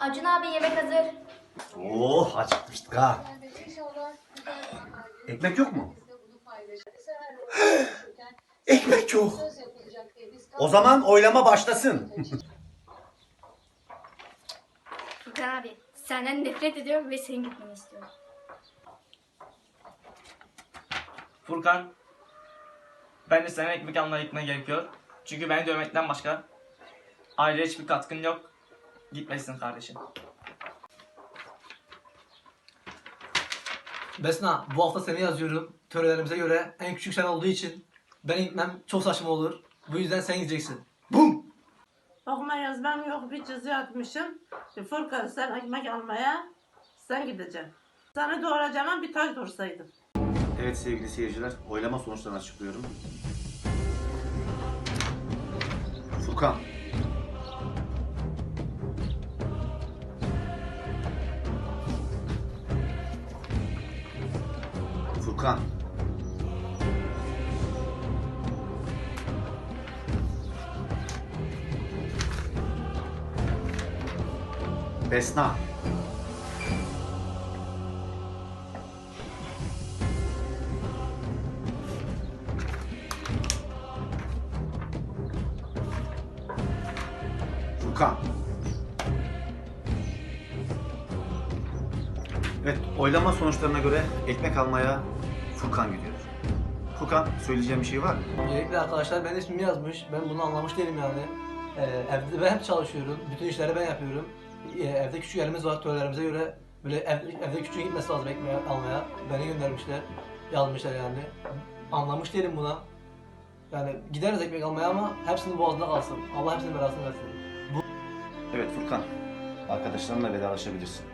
Acun abi yemek hazır. Oh acıkmıştık ha. Ekmek yok mu? Ekmek yok. O zaman oylama başlasın. Furkan abi senden nefret ediyorum ve senin gitmeni istiyorum. Furkan, ben de sana ekmek almaya gitmen gerekiyor. Çünkü beni dövmekten başka ayrıca hiçbir katkın yok. Gitmesin kardeşim. Besna bu hafta seni yazıyorum. Törelerimize göre en küçük sen olduğu için benim gitmem çok saçma olur. Bu yüzden sen gideceksin. Bum! Okuma yazmam yok bir çizi atmışım. Furkan sen ekmek almaya sen gideceksin. Sana doğuracağıma bir taş doğursaydım. Evet sevgili seyirciler, oylama sonuçlarını açıklıyorum. Furkan. Furkan. Besna. Furkan. Evet, oylama sonuçlarına göre ekmek almaya Furkan gidiyor. Furkan, söyleyeceğim bir şey var mı? Öncelikle arkadaşlar benim ismimi yazmış. Ben bunu anlamış değilim yani. Ee, evde ben hep çalışıyorum. Bütün işleri ben yapıyorum. Ee, evde küçük yerimiz var törelerimize göre. Böyle ev, evde küçüğün gitmesi lazım ekmeği almaya. Beni göndermişler. Yazmışlar yani. Anlamış değilim buna. Yani gideriz ekmek almaya ama hepsinin boğazında kalsın. Allah hepsinin belasını versin. Evet Furkan, arkadaşlarınla vedalaşabilirsin.